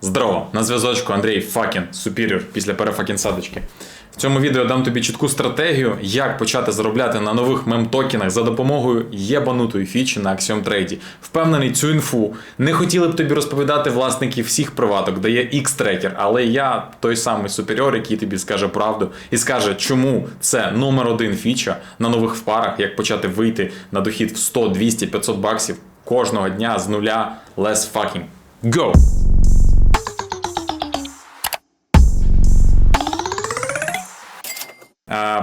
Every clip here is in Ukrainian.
Здорово, на зв'язочку Андрій Факін, Superior, після перефакінсадочки. В цьому відео дам тобі чітку стратегію, як почати заробляти на нових мем-токенах за допомогою єбанутої фічі на Axiom Trade. Впевнений, цю інфу не хотіли б тобі розповідати власники всіх приваток, де є X-трекер, але я той самий Superior, який тобі скаже правду і скаже, чому це номер один фіча на нових парах, як почати вийти на дохід в 100, 200, 500 баксів кожного дня з нуля less fucking go!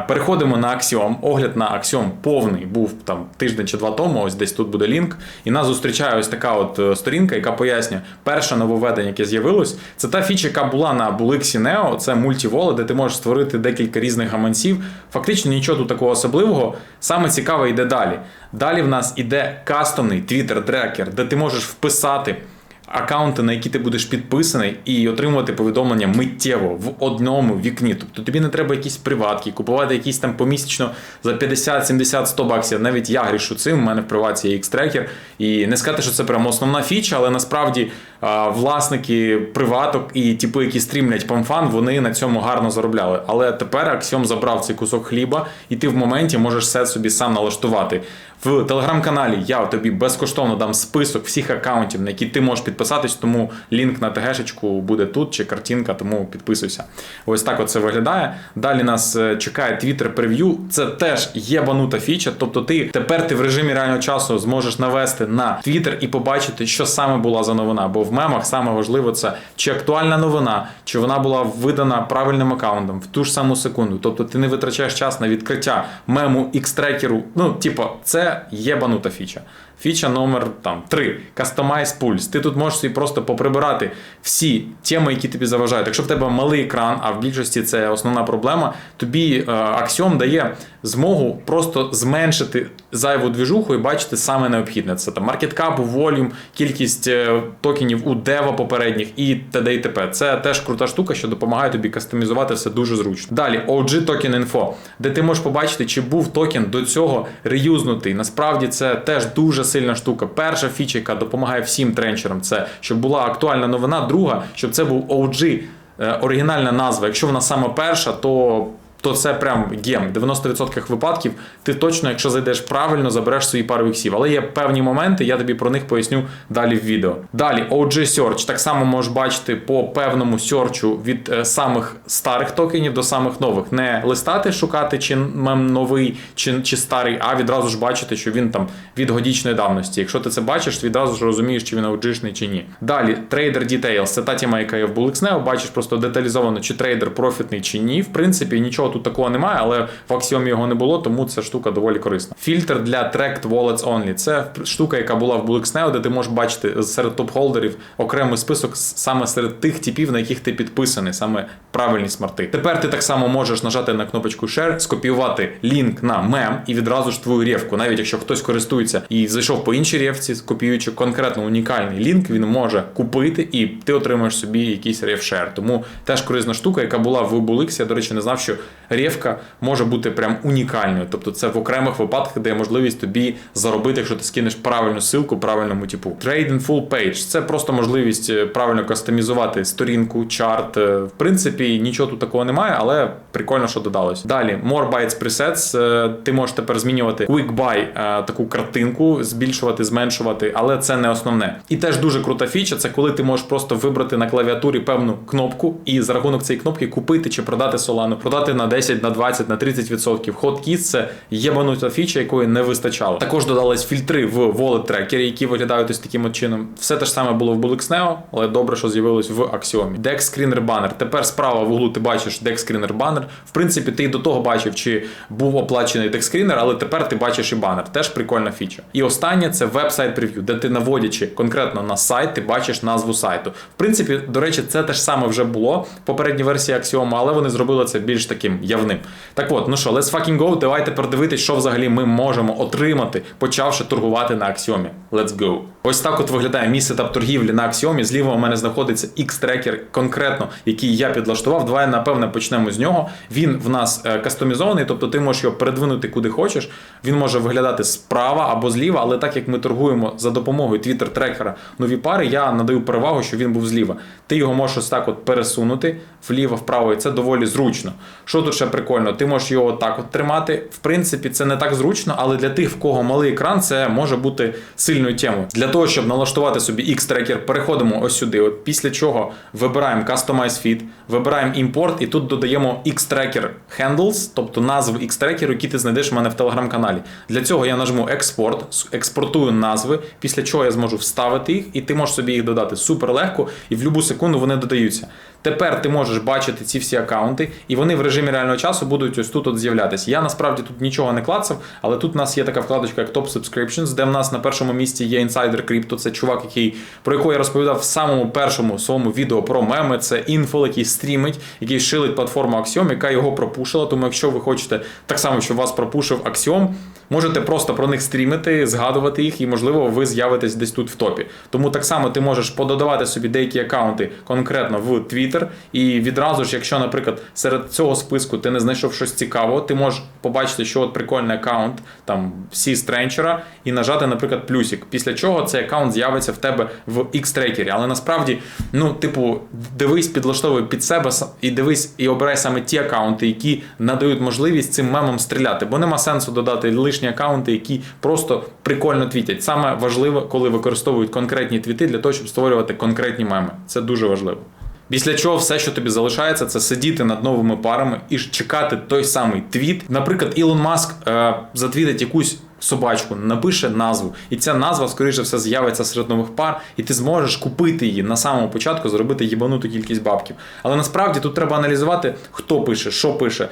Переходимо на Axiom. Огляд на Axiom повний був там тиждень чи два тому. Ось десь тут буде лінк. І нас зустрічає ось така от е, сторінка, яка пояснює, перше нововведення, яке з'явилось, це та фіча, яка була на Bulix Neo, це мультіволе, де ти можеш створити декілька різних гаманців. Фактично нічого тут такого особливого. Саме цікаве йде далі. Далі в нас іде кастомний Twitter трекер, де ти можеш вписати аккаунти, на які ти будеш підписаний, і отримувати повідомлення миттєво в одному вікні. Тобто тобі не треба якісь приватки, купувати якісь там помісячно за 50, 70, 100 баксів. Навіть я грішу цим. У мене в приваті є X-трекер. І не сказати, що це прямо основна фіча, але насправді власники приваток і типи, які стрімлять памфан, вони на цьому гарно заробляли. Але тепер Axiom забрав цей кусок хліба, і ти в моменті можеш все собі сам налаштувати. В телеграм-каналі я тобі безкоштовно дам список всіх аккаунтів, на які ти можеш підписатись, тому лінк на ТГшечку буде тут чи картинка, тому підписуйся. Ось так от це виглядає. Далі нас е, чекає Twitter прев'ю. Це теж єбанута фіча. Тобто ти тепер ти в режимі реального часу зможеш навести на Twitter і побачити, що саме була за новина. Бо в мемах саме важливо це чи актуальна новина, чи вона була видана правильним аккаунтом в ту ж саму секунду. Тобто ти не витрачаєш час на відкриття мему X-трекеру. Ну, типу, це єбанута фіча. Фіча номер там 3. Customize Pulse. Ти тут можеш собі просто поприбирати всі теми, які тобі заважають. Якщо в тебе малий екран, а в більшості це основна проблема, тобі е, Axiom дає змогу просто зменшити зайву двіжуху і бачити саме необхідне. Це там маркеткап, волюм, кількість е, токенів у дева попередніх і т.д. і т.п. Це теж крута штука, що допомагає тобі кастомізувати все дуже зручно. Далі OG Token Info, де ти можеш побачити, чи був токен до цього реюзнутий. Насправді це теж дуже сильна штука. Перша фіча, яка допомагає всім тренчерам, це щоб була актуальна новина. Друга, щоб це був OG, е, оригінальна назва. Якщо вона саме перша, то. То це прям гем. В 90% випадків ти точно, якщо зайдеш правильно, забереш свої пару іксів. Але є певні моменти, я тобі про них поясню далі в відео. Далі, OG Search. Так само можеш бачити по певному серчу від е, самих старих токенів до самих нових. Не листати, шукати, чи мем новий, чи, чи старий, а відразу ж бачити, що він там від годічної давності. Якщо ти це бачиш, ти відразу ж розумієш, чи він OG-шний, чи ні. Далі, Trader Details. Це та тема, яка є в BullXNeo. Бачиш просто деталізовано, чи трейдер профітний, чи ні. В принципі, нічого тут такого немає, але в Axiom його не було, тому ця штука доволі корисна. Фільтр для Tracked Wallets Only. Це штука, яка була в BullXNeo, де ти можеш бачити серед топ-холдерів окремий список саме серед тих типів, на яких ти підписаний, саме правильні смарти. Тепер ти так само можеш нажати на кнопочку Share, скопіювати лінк на мем і відразу ж твою ревку. Навіть якщо хтось користується і зайшов по іншій ревці, копіюючи конкретно унікальний лінк, він може купити і ти отримаєш собі якийсь ревшер. Тому теж корисна штука, яка була в Bulix. Я, до речі, не знав, що ревка може бути прям унікальною. Тобто це в окремих випадках дає можливість тобі заробити, якщо ти скинеш правильну ссылку правильному типу. Trade in full page це просто можливість е, правильно кастомізувати сторінку, чарт. Е, В принципі, нічого тут такого немає, але прикольно, що додалось. Далі, More Bytes Presets. Е, Ти можеш тепер змінювати Quick Buy таку картинку, збільшувати, зменшувати, але це не основне. І теж дуже крута фіча, це коли ти можеш просто вибрати на клавіатурі певну кнопку і за рахунок цієї кнопки купити чи продати Solana, продати на 10, на 20, на 30%. Hotkey – це єбанута фіча, якої не вистачало. Також додались фільтри в wallet трекері, які виглядають ось таким от чином. Все те ж саме було в BullXNeo, але добре, що з'явилось в Axiom. Dex Screener Banner. Тепер справа в углу ти бачиш Dex Screener Banner. В принципі, ти і до того бачив, чи був оплачений Dex Screener, але тепер ти бачиш і банер. Теж прикольна фіча. І останнє це веб-сайт прев'ю, де ти наводячи конкретно на сайт, ти бачиш назву сайту. В принципі, до речі, це те ж саме вже було в попередній версії Axiom, але вони зробили це більш таким явним. Так от, ну що, let's fucking go, давайте продивитись, що взагалі ми можемо отримати, почавши торгувати на аксіомі. Let's go. Ось так от виглядає мій сетап торгівлі на аксіомі. Зліва у мене знаходиться X-трекер конкретно, який я підлаштував. Давай, напевне, почнемо з нього. Він в нас е, кастомізований, тобто ти можеш його передвинути куди хочеш. Він може виглядати справа або зліва, але так як ми торгуємо за допомогою Twitter трекера нові пари, я надаю перевагу, що він був зліва. Ти його можеш ось так от пересунути вліво, вправо, і це доволі зручно. Що тут ще прикольно? Ти можеш його так от тримати. В принципі, це не так зручно, але для тих, в кого малий екран, це може бути сильною темою. Для того, щоб налаштувати собі X-трекер, переходимо ось сюди. От після чого вибираємо Customize Feed, вибираємо Import і тут додаємо X-Tracker Handles, тобто назву X-трекеру, які ти знайдеш у мене в телеграм-каналі. Для цього я нажму експорт, експортую назви, після чого я зможу вставити їх, і ти можеш собі їх додати супер легко, і в будь-яку секунду вони додаються. Тепер ти можеш бачити ці всі аккаунти, і вони в режимі реального часу будуть ось тут от з'являтися. Я насправді тут нічого не клацав, але тут у нас є така вкладочка, як Top Subscriptions, де в нас на першому місці є Insider Crypto. Це чувак, який про якого я розповідав в самому першому своєму відео про меми. Це інфол, який стрімить, який шилить платформу Axiom, яка його пропушила. Тому, якщо ви хочете так само, щоб вас пропушив Axiom, можете просто про них стрімити, згадувати їх, і можливо ви з'явитесь десь тут в топі. Тому так само ти можеш пододавати собі деякі аккаунти конкретно в Twitter, і відразу ж, якщо, наприклад, серед цього списку ти не знайшов щось цікавого, ти можеш побачити, що от прикольний аккаунт там всі стренчера, і нажати, наприклад, плюсик. Після чого цей аккаунт з'явиться в тебе в X-трекері. Але насправді, ну, типу, дивись, підлаштовуй під себе і дивись і обирай саме ті аккаунти, які надають можливість цим мемам стріляти, бо нема сенсу додати лишні аккаунти, які просто прикольно твітять. Саме важливо, коли використовують конкретні твіти для того, щоб створювати конкретні меми. Це дуже важливо. Після чого все, що тобі залишається, це сидіти над новими парами і чекати той самий твіт. Наприклад, Ілон Маск е, затвітить якусь собачку, напише назву, і ця назва, скоріше все, з'явиться серед нових пар, і ти зможеш купити її на самому початку, зробити їбануту кількість бабків. Але насправді тут треба аналізувати, хто пише, що пише.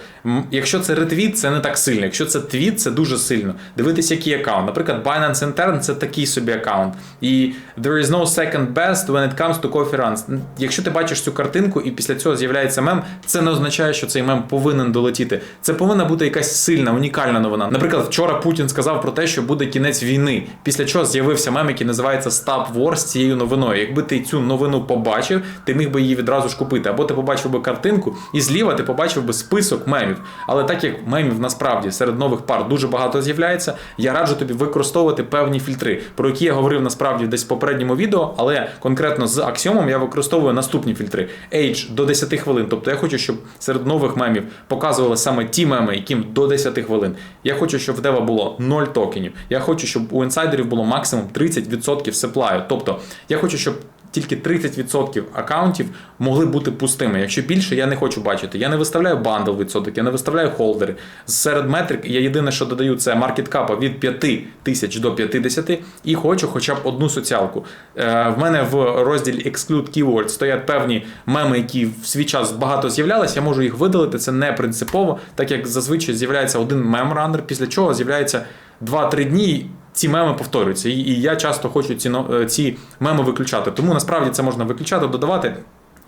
Якщо це ретвіт, це не так сильно. Якщо це твіт, це дуже сильно. Дивитись, який аккаунт. Наприклад, Binance Intern це такий собі аккаунт. І there is no second best when it comes to coffee runs. Якщо ти бачиш цю картинку і після цього з'являється мем, це не означає, що цей мем повинен долетіти. Це повинна бути якась сильна, унікальна новина. Наприклад, вчора Путін сказав про те, що буде кінець війни. Після чого з'явився мем, який називається Stop War з цією новиною. Якби ти цю новину побачив, ти міг би її відразу ж купити. Або ти побачив би картинку, і зліва ти побачив би список мемів. Але так як мемів насправді серед нових пар дуже багато з'являється, я раджу тобі використовувати певні фільтри, про які я говорив насправді десь в попередньому відео, але конкретно з аксіомом я використовую наступні фільтри. Age до 10 хвилин. Тобто я хочу, щоб серед нових мемів показували саме ті меми, яким до 10 хвилин. Я хочу, щоб в Дева було 0 токенів. Я хочу, щоб у інсайдерів було максимум 30% сеплаю. Тобто я хочу, щоб тільки 30% аккаунтів могли бути пустими. Якщо більше, я не хочу бачити. Я не виставляю бандл відсоток, я не виставляю холдери. Серед метрик я єдине, що додаю, це маркеткапа від 5 тисяч до 50 і хочу хоча б одну соціалку. Е, в мене в розділі Exclude Keywords стоять певні меми, які в свій час багато з'являлися. Я можу їх видалити, це не принципово, так як зазвичай з'являється один мем-раннер, після чого з'являється 2-3 дні. Ці меми повторюються, і, я часто хочу ці, е, ці меми виключати. Тому насправді це можна виключати, додавати.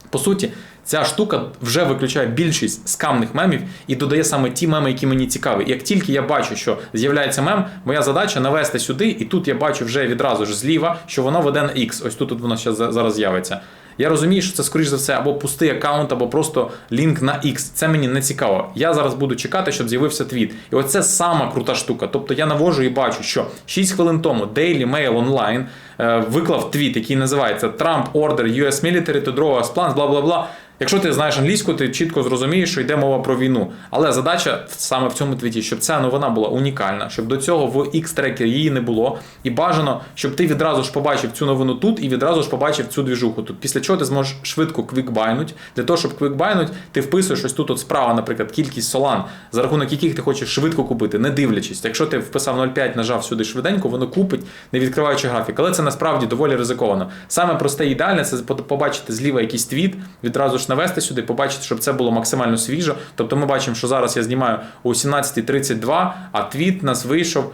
По суті, ця штука вже виключає більшість скамних мемів і додає саме ті меми, які мені цікаві. Як тільки я бачу, що з'являється мем, моя задача навести сюди, і тут я бачу вже відразу ж зліва, що воно веде на X. Ось тут, тут воно зараз з'явиться. Я розумію, що це, скоріш за все, або пустий аккаунт, або просто лінк на X. Це мені не цікаво. Я зараз буду чекати, щоб з'явився твіт. І оце сама крута штука. Тобто я навожу і бачу, що 6 хвилин тому Daily Mail Online е, виклав твіт, який називається Trump Order US Military to draw us plans, бла бла бла. Якщо ти знаєш англійську, ти чітко зрозумієш, що йде мова про війну. Але задача саме в цьому твіті, щоб ця новина була унікальна, щоб до цього в X-трекері її не було. І бажано, щоб ти відразу ж побачив цю новину тут і відразу ж побачив цю двіжуху тут. Після чого ти зможеш швидко квікбайнуть. Для того, щоб квікбайнуть, ти вписуєш ось тут от справа, наприклад, кількість солан, за рахунок яких ти хочеш швидко купити, не дивлячись. Якщо ти вписав 0,5, нажав сюди швиденько, воно купить, не відкриваючи графік. Але це насправді доволі ризиковано. Саме просте ідеальне це побачити зліва якийсь твіт, відразу ж навести сюди, побачити, щоб це було максимально свіжо. Тобто ми бачимо, що зараз я знімаю о 17.32, а твіт нас вийшов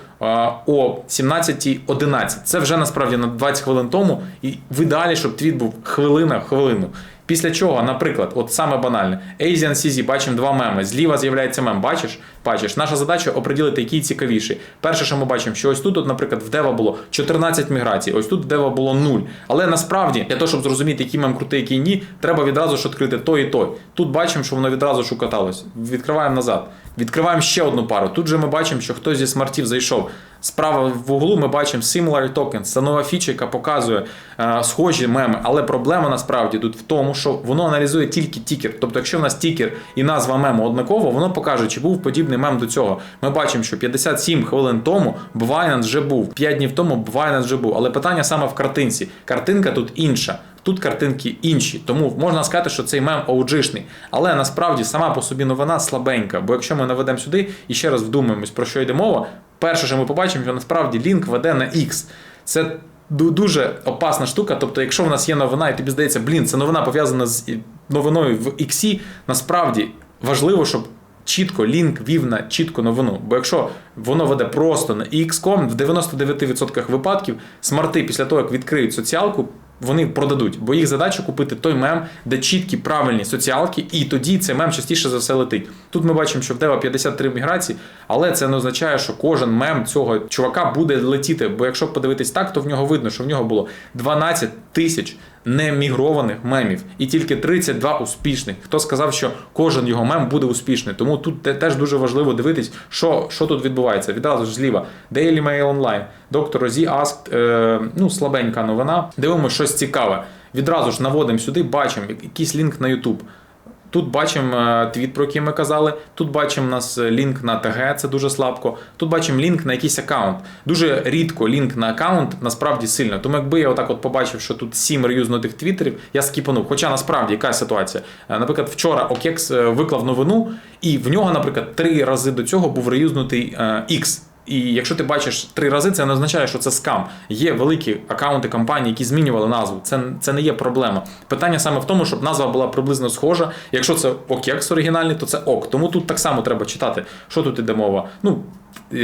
о 17.11. Це вже насправді на 20 хвилин тому. І в ідеалі, щоб твіт був хвилина в хвилину. Після чого, наприклад, от саме банальне, Asian CZ, бачимо два меми. Зліва з'являється мем. Бачиш? Бачиш, наша задача оприділити, який цікавіший. Перше, що ми бачимо, що ось тут, от, наприклад, в Дева було 14 міграцій, ось тут в Дева було 0. Але насправді, для того, щоб зрозуміти, який мем крутий, який ні, треба відразу ж відкрити той і той. Тут бачимо, що воно відразу ж укаталось. Відкриваємо назад. Відкриваємо ще одну пару. Тут же ми бачимо, що хтось зі смартів зайшов. Справа в углу ми бачимо Similar Tokens. Це нова фіча, яка показує е, схожі меми. Але проблема насправді тут в тому, що воно аналізує тільки тікер. Тобто, якщо в нас тікер і назва мему однаково, воно покаже, чи був подібний мем до цього. Ми бачимо, що 57 хвилин тому Binance вже був, 5 днів тому Binance вже був. Але питання саме в картинці. Картинка тут інша. Тут картинки інші, тому можна сказати, що цей мем OG-шний. Але насправді сама по собі новина слабенька. Бо якщо ми наведемо сюди і ще раз вдумаємось, про що йде мова, перше, що ми побачимо, що насправді лінк веде на X. Це дуже опасна штука. Тобто, якщо в нас є новина, і тобі здається, блін, це новина пов'язана з новиною в X, насправді важливо, щоб. Чітко лінк вів на чітку новину. Бо якщо воно веде просто на XCOM, в 99% випадків смарти після того, як відкриють соціалку, вони продадуть, бо їх задача купити той мем, де чіткі правильні соціалки, і тоді цей мем частіше за все летить. Тут ми бачимо, що в Дева 53 міграції, але це не означає, що кожен мем цього чувака буде летіти. Бо якщо подивитись так, то в нього видно, що в нього було 12 тисяч немігрованих мемів і тільки 32 успішних. Хто сказав, що кожен його мем буде успішний? Тому тут теж дуже важливо дивитись, що, що тут відбувається. Відразу ж зліва Daily Mail Online, доктор Розі Asked, е, ну слабенька новина. Дивимося щось цікаве. Відразу ж наводимо сюди, бачимо якийсь лінк на YouTube. Тут бачимо е, твіт, про який ми казали. Тут бачимо у нас е, лінк на ТГ, це дуже слабко. Тут бачимо лінк на якийсь аккаунт. Дуже рідко лінк на аккаунт насправді сильно. Тому якби я отак от побачив, що тут сім реюзнутих твіттерів, я скіпанув. Хоча насправді яка ситуація? Е, Наприклад, вчора е, виклав новину, і в нього, наприклад, три рази до цього був реюзнутий X. І якщо ти бачиш три рази, це не означає, що це скам. Є великі акаунти компаній, які змінювали назву. Це, це не є проблема. Питання саме в тому, щоб назва була приблизно схожа. Якщо це окекс оригінальний, то це ок. Тому тут так само треба читати, що тут іде мова. Ну,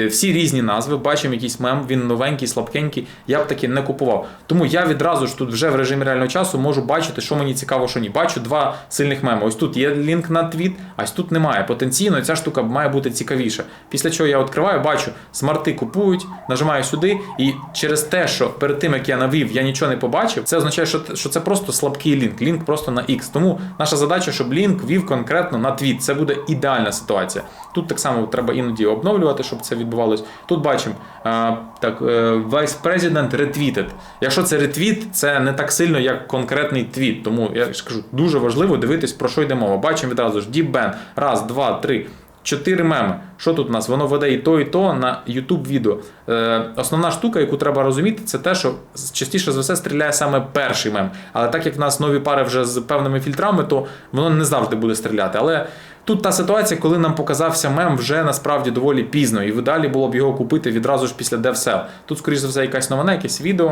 всі різні назви, бачимо якийсь мем, він новенький, слабкенький. Я б таки не купував. Тому я відразу ж тут вже в режимі реального часу можу бачити, що мені цікаво, що ні. Бачу два сильних меми. Ось тут є лінк на твіт, а ось тут немає. Потенційно ця штука має бути цікавіша. Після чого я відкриваю, бачу, смарти купують, нажимаю сюди, і через те, що перед тим як я навів, я нічого не побачив, це означає, що це просто слабкий лінк. Лінк просто на X. Тому наша задача, щоб лінк вів конкретно на твіт. Це буде ідеальна ситуація. Тут так само треба іноді обновлювати, щоб це відбувалось. Тут бачимо так, е, Vice President retweeted. Якщо це ретвіт, це не так сильно, як конкретний твіт. Тому я ж кажу, дуже важливо дивитись, про що йде мова. Бачимо відразу ж Ban. Раз, два, три. Чотири меми. Що тут у нас? Воно веде і то, і то на YouTube відео. Е, основна штука, яку треба розуміти, це те, що частіше за все стріляє саме перший мем. Але так як в нас нові пари вже з певними фільтрами, то воно не завжди буде стріляти. Але тут та ситуація, коли нам показався мем вже насправді доволі пізно, і далі було б його купити відразу ж після DevSell. Тут, скоріш за все, якась новина, якесь відео.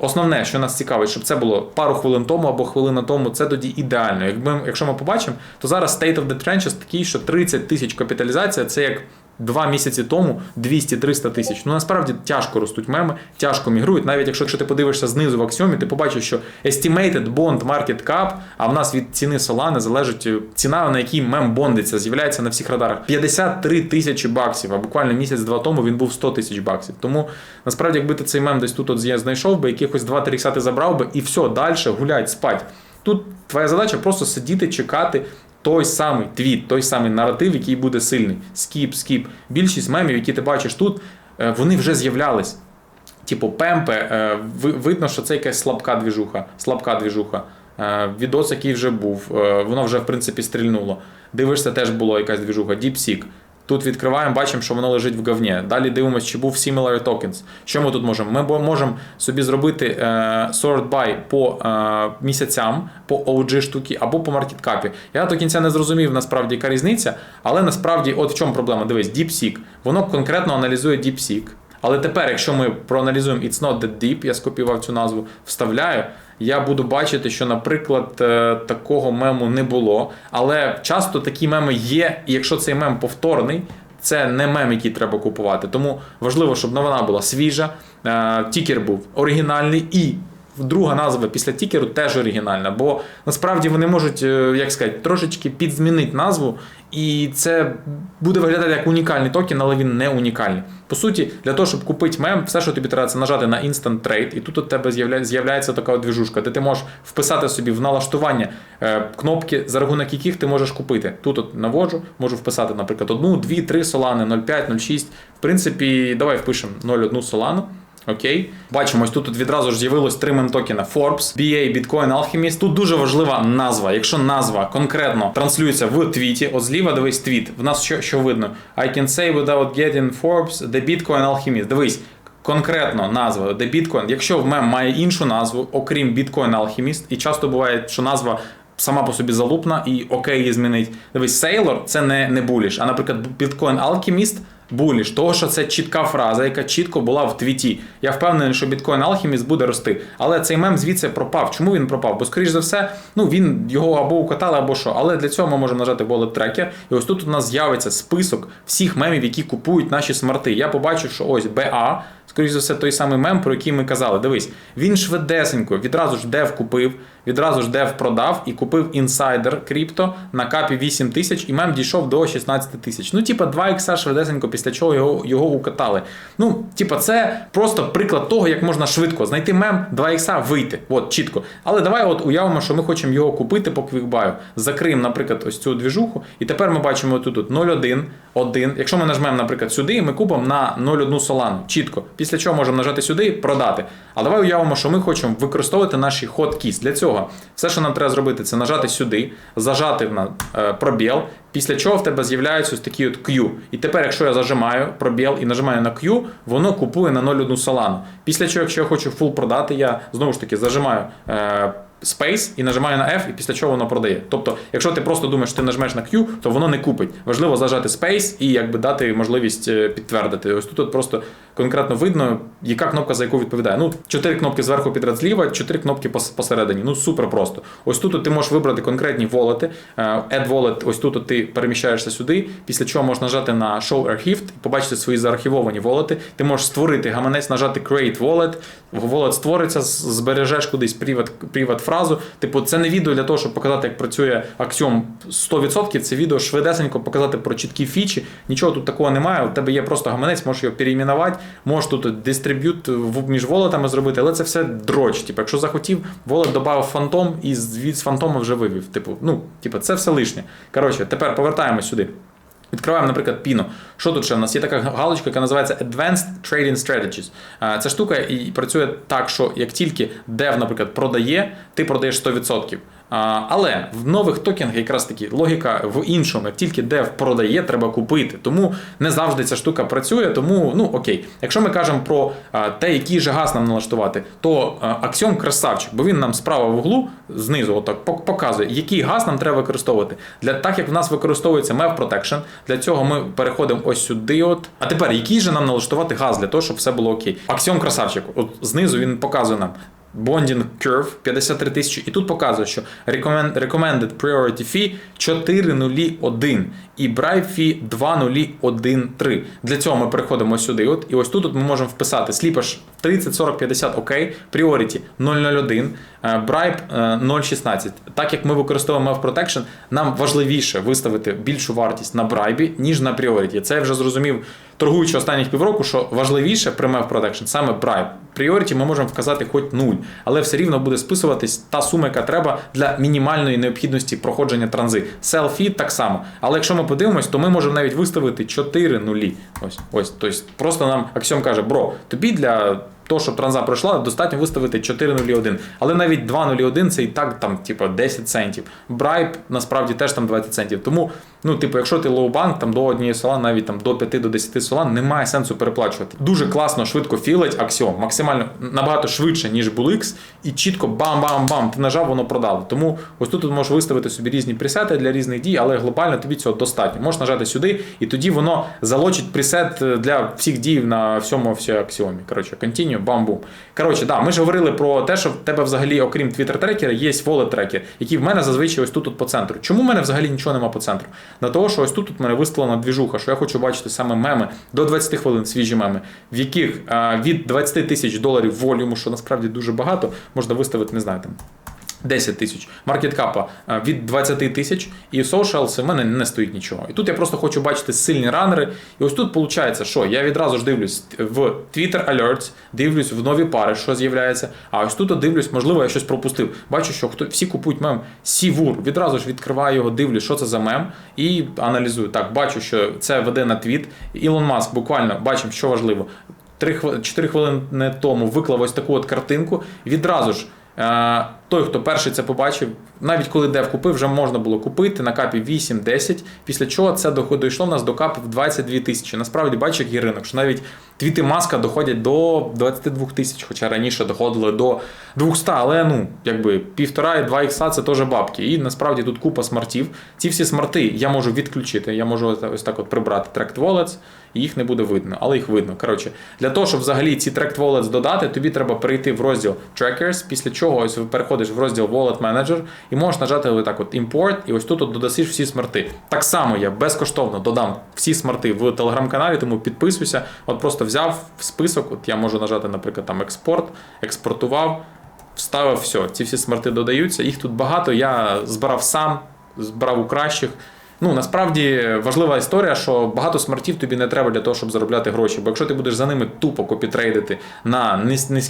Основне, що нас цікавить, щоб це було пару хвилин тому або хвилина тому, це тоді ідеально. Якби якщо ми побачимо, то зараз State of the Trenches такий, що 30 тисяч капіталізація це як. Два місяці тому 200-300 тисяч. Ну насправді тяжко ростуть меми, тяжко мігрують. Навіть якщо, ти подивишся знизу в аксіомі, ти побачиш, що estimated bond market cap, а в нас від ціни Solana залежить е, ціна, на якій мем бондиться, з'являється на всіх радарах. 53 тисячі баксів, а буквально місяць-два тому він був 100 тисяч баксів. Тому насправді, якби ти цей мем десь тут от знайшов би, якихось 2-3 ікса забрав би, і все, далі гулять, спать. Тут твоя задача просто сидіти, чекати. Той самий твіт, той самий наратив, який буде сильний. Скіп, скіп. Більшість мемів, які ти бачиш тут, е, вони вже з'являлись. Типу, пемпе, е, ви- видно, що це якась слабка двіжуха. Слабка двіжуха. Е, Відос, який вже був, воно вже в принципі стрільнуло. Дивишся, теж було якась двіжуха. DeepSeek. Тут відкриваємо, бачимо, що воно лежить в говні. Далі дивимося, чи був similar tokens. Що ми тут можемо? Ми можемо собі зробити е, sort by по е, місяцям, по OG штуки або по маркеткапі. Я до кінця не зрозумів насправді, яка різниця, але насправді, от в чому проблема. Дивись, DeepSeek. Воно конкретно аналізує DeepSeek. Але тепер, якщо ми проаналізуємо It's not that deep, я скопіював цю назву, вставляю, я буду бачити, що, наприклад, е, такого мему не було. Але часто такі меми є, і якщо цей мем повторний, це не мем, який треба купувати. Тому важливо, щоб новина була свіжа, е, тікер був оригінальний і друга назва після тікеру теж оригінальна, бо насправді вони можуть, е, як сказати, трошечки підзмінити назву, і це буде виглядати як унікальний токен, але він не унікальний. По суті, для того, щоб купити мем, все, що тобі треба, це нажати на Instant Trade, і тут у тебе з'явля- з'являється така двіжушка, де ти можеш вписати собі в налаштування е, кнопки, за рахунок яких ти можеш купити. Тут от наводжу, можу вписати, наприклад, одну, дві, три солани, 0,5, 0,6. В принципі, давай впишемо 0,1 солану. Окей, бачимо, ось тут от відразу ж з'явилось три мемтокена Forbes, BA, Bitcoin, Alchemist. Тут дуже важлива назва. Якщо назва конкретно транслюється в твіті, от зліва дивись твіт. В нас що, що видно? I can say without getting Forbes, the Bitcoin Alchemist. Дивись. Конкретно назва The Bitcoin, якщо в мем має іншу назву, окрім Bitcoin Alchemist, і часто буває, що назва сама по собі залупна і окей її змінить. Дивись, Sailor це не, не буліш, а наприклад, Bitcoin Alchemist буліш, того, що це чітка фраза, яка чітко була в твіті. Я впевнений, що Bitcoin Alchemist буде рости. Але цей мем звідси пропав. Чому він пропав? Бо, скоріш за все, ну він його або укатали, або що. Але для цього ми можемо нажати Wallet Tracker. І ось тут у нас з'явиться список всіх мемів, які купують наші смарти. Я побачу, що ось BA. Скоріше за все, той самий мем, про який ми казали. Дивись, він швидесенько, відразу ж дев купив, відразу ж дев продав і купив інсайдер крипто на капі 8 тисяч, і мем дійшов до 16 тисяч. Ну, типа, 2 ікса швидесенько, після чого його, його укатали. Ну, типа, це просто приклад того, як можна швидко знайти мем, 2 ікса вийти. От, чітко. Але давай от уявимо, що ми хочемо його купити по квікбаю. Закриємо, наприклад, ось цю двіжуху, і тепер ми бачимо тут, тут 0,1, 1. Якщо ми нажмемо, наприклад, сюди, ми купимо на 0,1 солану. Чітко. Після чого можемо нажати сюди, продати. А давай уявимо, що ми хочемо використовувати наші hotkey. Для цього все, що нам треба зробити, це нажати сюди, зажати на е, пробіл, після чого в тебе з'являється ось такий от Q. І тепер, якщо я зажимаю пробіл і нажимаю на Q, воно купує на 0,1 солану. Після чого, якщо я хочу full продати, я знову ж таки зажимаю. Space і нажимаю на F, і після чого воно продає. Тобто, якщо ти просто думаєш, що ти нажмеш на Q, то воно не купить. Важливо зажати Space і якби дати можливість е, підтвердити. Ось тут от просто конкретно видно, яка кнопка за яку відповідає. Ну, чотири кнопки зверху підряд зліва, чотири кнопки посередині. Ну супер просто. Ось тут от ти можеш вибрати конкретні волети. Е, Add wallet, ось тут от ти переміщаєшся сюди, після чого можеш нажати на Show Archived побачити свої заархівовані волети. Ти можеш створити гаманець, нажати Create Wallet. Wallet створиться, збережеш кудись приват, приват фразу. Типу, це не відео для того, щоб показати, як працює Axiom 100%. Це відео швидесенько показати про чіткі фічі. Нічого тут такого немає. У тебе є просто гаманець, можеш його переіменувати, можеш тут дистриб'ют між волетами зробити, але це все дроч. Типу, якщо захотів, волет додав фантом і від фантома вже вивів. Типу, ну, типу, це все лишнє. Коротше, тепер повертаємось сюди. Відкриваємо, наприклад, піно. Що тут ще? У нас є така галочка, яка називається Advanced Trading Strategies. Ця штука і працює так, що як тільки дев, наприклад, продає, ти продаєш 100%. Але в нових токенах якраз таки логіка в іншому. Як тільки дев продає, треба купити. Тому не завжди ця штука працює. Тому ну окей. Якщо ми кажемо про те, який же газ нам налаштувати, то а, Axiom красавчик, бо він нам справа в углу знизу отак показує, який газ нам треба використовувати. Для так як в нас використовується MEV Protection, для цього ми переходимо ось сюди. От. А тепер який же нам налаштувати газ для того, щоб все було окей. Axiom красавчик. От знизу він показує нам. Bonding Curve 53 тисячі. І тут показує, що recommend- Recommended Priority Fee 401 і Bribe Fee 2013. Для цього ми переходимо сюди. От, і ось тут от ми можемо вписати Сліпаш 30, 40, 50 ОК, Priority 001, е, Bribe е, 016. Так як ми використовуємо Mev Protection, нам важливіше виставити більшу вартість на Bribe, ніж на Priority. Це я вже зрозумів, торгуючи останніх півроку, що важливіше пряме в Protection саме Bribe. Пріоріті ми можемо вказати хоч нуль, але все рівно буде списуватись та сума, яка треба для мінімальної необхідності проходження транзи. Селфі так само. Але якщо ми подивимось, то ми можемо навіть виставити 4 нулі. Ось, ось. Тобто просто нам Аксьом каже, бро, тобі для того, щоб транза пройшла, достатньо виставити 401. Але навіть 201 це і так там, типу, 10 центів. Bribe насправді теж там 20 центів. Тому, ну, типу, якщо ти лоу-банк, там до однієї солан, навіть там до 5 до 10 солан, немає сенсу переплачувати. Дуже класно, швидко філить Axiom, максимально набагато швидше, ніж BullX, і чітко бам-бам-бам, ти нажав, воно продало. Тому ось тут можеш виставити собі різні пресети для різних дій, але глобально тобі цього достатньо. Можеш нажати сюди, і тоді воно залочить пресет для всіх дій на всьому всій аксіомі. Коротше, continue, бам-бум. Коротше, да, ми ж говорили про те, що в тебе взагалі, окрім Twitter трекера, є wallet трекер, який в мене зазвичай ось тут от по центру. Чому в мене взагалі нічого нема по центру? На того, що ось тут от мене виставлена двіжуха, що я хочу бачити саме меми до 20 хвилин, свіжі меми, в яких від 20 тисяч доларів волюму, що насправді дуже багато, можна виставити, не знаю, там 10 тисяч. Маркеткапа від 20 тисяч, і socials в мене не стоїть нічого. І тут я просто хочу бачити сильні ранери. І ось тут виходить, що я відразу ж дивлюсь в Twitter Alerts, дивлюсь в нові пари, що з'являється. А ось тут дивлюсь, можливо, я щось пропустив. Бачу, що хто всі купують мем Сівур. Відразу ж відкриваю його, дивлюсь, що це за мем, і аналізую. Так, бачу, що це веде на твіт. Ілон Маск буквально бачимо, що важливо. 4 хвилини тому виклав ось таку от картинку. Відразу ж. Е, Той, хто перший це побачив, навіть коли дев купив, вже можна було купити на капі 8-10, після чого це дійшло в нас до капів 22 тисячі. Насправді бачиш, який ринок, що навіть твіти маска доходять до 22 тисяч, хоча раніше доходили до 200, але ну, якби півтора і 2 ікса це теж бабки. І насправді тут купа смартів. Ці всі смарти я можу відключити, я можу ось так от прибрати Tracked Wallets, і їх не буде видно, але їх видно. Коротше, для того, щоб взагалі ці Tracked Wallets додати, тобі треба перейти в розділ Trackers, після чого ось ви переходиш в розділ Wallet Manager і можеш нажати отак от Import, і ось тут от додасиш всі смарти. Так само я безкоштовно додам всі смарти в телеграм-каналі, тому підписуйся. От просто взяв в список, от я можу нажати, наприклад, там експорт, експортував, вставив все. Ці всі смарти додаються. Їх тут багато. Я збирав сам, збирав у кращих. Ну насправді важлива історія, що багато смартів тобі не треба для того, щоб заробляти гроші. Бо якщо ти будеш за ними тупо копітрейдити на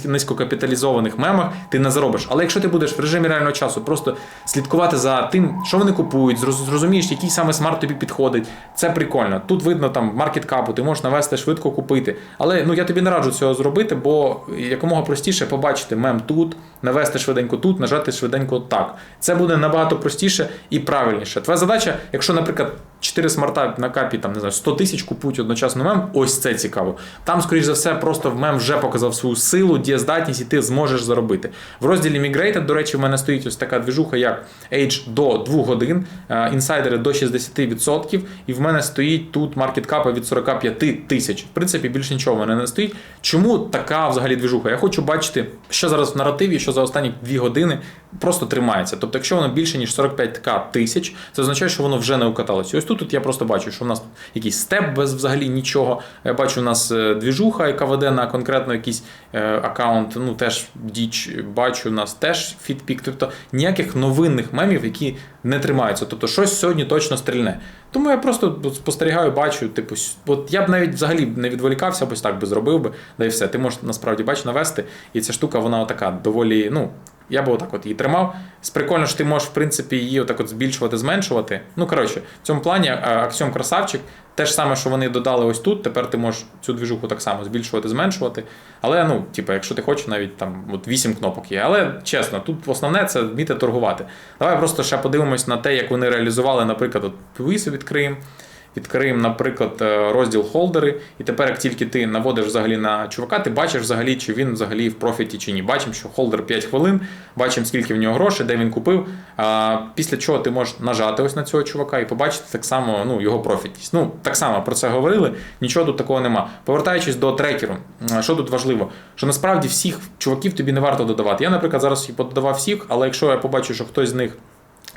низькокапіталізованих мемах, ти не заробиш. Але якщо ти будеш в режимі реального часу просто слідкувати за тим, що вони купують, зрозумієш, який саме смарт тобі підходить, це прикольно. Тут видно там маркет капу, ти можеш навести швидко купити. Але ну я тобі не раджу цього зробити, бо якомога простіше побачити мем тут, навести швиденько тут, нажати швиденько так. Це буде набагато простіше і правильніше. Твоя задача, якщо наприклад, 4 смарта на капі там не знаю, 100 тисяч купують одночасно мем, ось це цікаво. Там, скоріш за все, просто в мем вже показав свою силу, дієздатність, і ти зможеш заробити. В розділі Migrated, до речі, в мене стоїть ось така двіжуха, як Age до 2 годин, інсайдери до 60%, і в мене стоїть тут маркет капа від 45 тисяч. В принципі, більше нічого в мене не стоїть. Чому така взагалі двіжуха? Я хочу бачити, що зараз в наративі, що за останні 2 години просто тримається. Тобто, якщо воно більше, ніж 45 тисяч, це означає, що воно вже не укаталося. Ось тут, тут я просто бачу, що в нас тут якийсь степ без взагалі нічого. Я бачу, у нас е, двіжуха, яка веде на конкретно якийсь е, аккаунт, ну теж діч, бачу, у нас теж фідпік. Тобто ніяких новинних мемів, які не тримаються. Тобто щось сьогодні точно стрільне. Тому я просто спостерігаю, бачу, типу, от я б навіть взагалі не відволікався, ось так би зробив би, да і все. Ти можеш насправді бач навести, і ця штука, вона така доволі, ну. Я би отак от її тримав. Прикольно, що ти можеш, в принципі, її отак от збільшувати, зменшувати. Ну, коротше, в цьому плані Аксіом красавчик. Те ж саме, що вони додали ось тут, тепер ти можеш цю двіжуху так само збільшувати, зменшувати. Але, ну, типу, якщо ти хочеш, навіть там от 8 кнопок є. Але чесно, тут основне це вміти торгувати. Давай просто ще подивимось на те, як вони реалізували, наприклад, от відкриємо відкриємо, наприклад, е, розділ холдери, і тепер, як тільки ти наводиш взагалі на чувака, ти бачиш взагалі, чи він взагалі в профіті чи ні. Бачимо, що холдер 5 хвилин, бачимо, скільки в нього грошей, де він купив. Після чого ти можеш нажати ось на цього чувака і побачити так само ну, його профітність. Ну, так само про це говорили, нічого тут такого нема. Повертаючись до трекеру, що тут важливо? Що насправді всіх чуваків тобі не варто додавати. Я, наприклад, зараз подавав всіх, але якщо я побачу, що хтось з них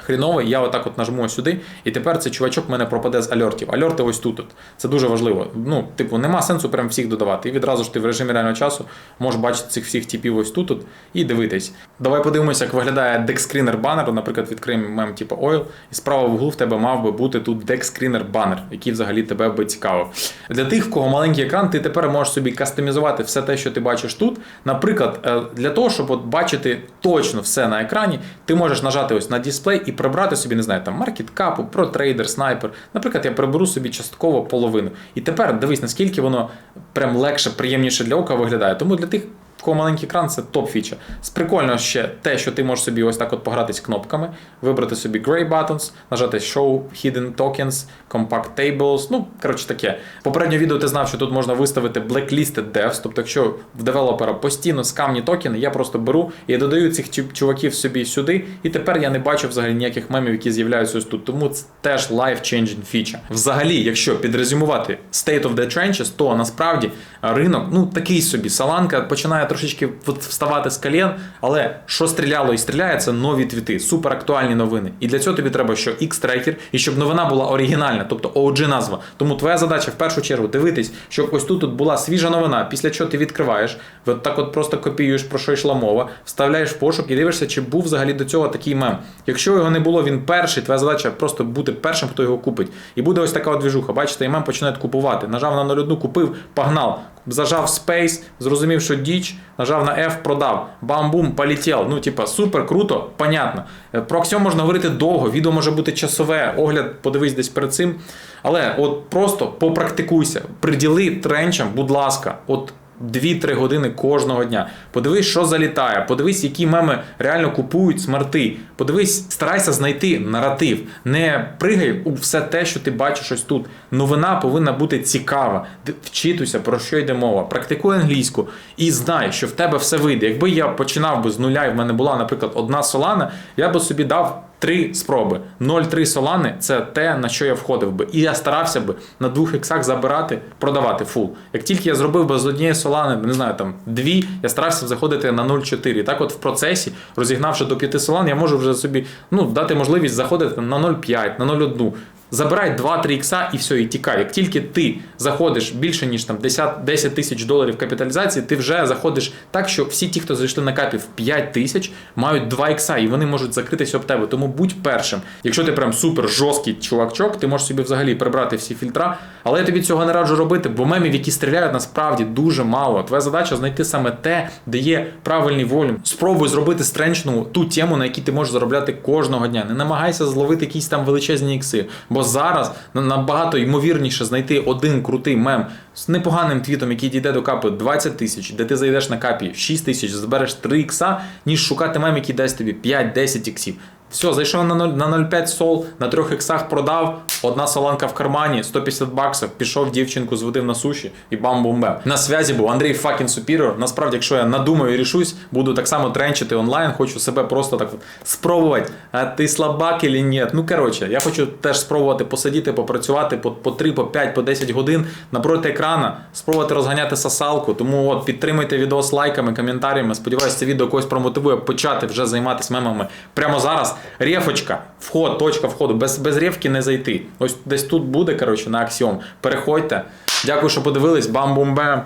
хріновий, я отак от нажму сюди, і тепер цей чувачок мене пропаде з альортів. Альорти ось тут. От. Це дуже важливо. Ну, типу, нема сенсу прям всіх додавати. І відразу ж ти в режимі реального часу можеш бачити цих всіх типів ось тут от, і дивитись. Давай подивимося, як виглядає декскрінер банер. Наприклад, відкриємо мем типу Oil, і справа в углу в тебе мав би бути тут декскрінер банер, який взагалі тебе би цікавив. Для тих, в кого маленький екран, ти тепер можеш собі кастомізувати все те, що ти бачиш тут. Наприклад, е, для того, щоб от бачити точно все на екрані, ти можеш нажати ось на дисплей і прибрати собі, не знаю, там маркеткапу, про трейдер, снайпер. Наприклад, я приберу собі частково половину. І тепер дивись, наскільки воно прям легше, приємніше для ока виглядає. Тому для тих кого маленький екран це топ-фіча. З прикольно ще те, що ти можеш собі ось так от погратись кнопками, вибрати собі Gray Buttons, нажати Show Hidden Tokens, Compact Tables. Ну, коротше таке. Попереднє відео ти знав, що тут можна виставити Blacklisted Devs, тобто, якщо в девелопера постійно скамні токени, я просто беру і додаю цих чуваків собі сюди, і тепер я не бачу взагалі ніяких мемів, які з'являються ось тут. Тому це теж life-changing фіча. Взагалі, якщо підрезюмувати State of the Trenches, то насправді ринок, ну такий собі, саланка починає починає трошечки вставати з колін, але що стріляло і стріляє, це нові твіти, супер актуальні новини. І для цього тобі треба, що X-трекер, і щоб новина була оригінальна, тобто OG назва. Тому твоя задача в першу чергу дивитись, щоб ось тут, тут була свіжа новина, після чого ти відкриваєш, от так от просто копіюєш про що йшла мова, вставляєш в пошук і дивишся, чи був взагалі до цього такий мем. Якщо його не було, він перший, твоя задача просто бути першим, хто його купить. І буде ось така от двіжуха. Бачите, і мем починають купувати. Нажав на 01, купив, погнав. Зажав Space, зрозумів, що діч, нажав на F, продав. Бам-бум, полетів. Ну, типа, супер, круто, понятно. Е, Про Axiom можна говорити довго, відео може бути часове, огляд, подивись десь перед цим. Але от просто попрактикуйся, приділи тренчам, будь ласка, от 2-3 години кожного дня. Подивись, що залітає, подивись, які меми реально купують смарти. Подивись, старайся знайти наратив. Не пригай у все те, що ти бачиш ось тут. Новина повинна бути цікава. Вчитуйся, про що йде мова. Практикуй англійську і знай, що в тебе все вийде. Якби я починав би з нуля, і в мене була, наприклад, одна солана, я би собі дав. Три спроби. 0,3 солани це те, на що я входив би. І я старався би на двох іксах забирати, продавати фул. Як тільки я зробив би з однієї солани, не знаю, там дві, я старався заходити на 0,4. І так от в процесі, розігнавши до 5 солан, я можу вже собі ну, дати можливість заходити на 0,5, на 0,1. Забирай 2-3 ікса і все, і тікай. Як тільки ти заходиш більше, ніж там 10, 10 тисяч доларів капіталізації, ти вже заходиш так, що всі ті, хто зайшли на капі в 5 тисяч, мають 2 ікса, і вони можуть закритися об тебе. Тому будь першим. Якщо ти прям супер жорсткий чувакчок, ти можеш собі взагалі прибрати всі фільтра. Але я тобі цього не раджу робити, бо мемів, які стріляють, насправді дуже мало. Твоя задача знайти саме те, де є правильний волюм. Спробуй зробити стренчну ту тему, на якій ти можеш заробляти кожного дня. Не намагайся зловити якісь там величезні ікси. Бо зараз набагато ймовірніше знайти один крутий мем з непоганим твітом, який дійде до капи 20 тисяч, де ти зайдеш на капі 6 тисяч, збереш 3 ікса, ніж шукати мем, який дасть тобі 5-10 іксів. Все, зайшов на 0, на 0,5 сол, на трьох іксах продав, одна соланка в кармані, 150 баксів, пішов дівчинку, зводив на суші і бам бум бем На зв'язі був Андрій Факін Супіріор. Насправді, якщо я надумаю і рішусь, буду так само тренчити онлайн, хочу себе просто так спробувати. А ти слабак или ні? Ну коротше, я хочу теж спробувати посидіти, попрацювати по, по 3, по 5, по 10 годин напроти екрана, спробувати розганяти сосалку. Тому от підтримуйте відео лайками, коментарями. Сподіваюся, це відео когось промотивує почати вже займатися мемами прямо зараз. Рефочка, вход, точка входу. Без, без рефки не зайти. Ось десь тут буде, коротше, на аксіом. Переходьте. Дякую, що подивились. Бам-бум-бем.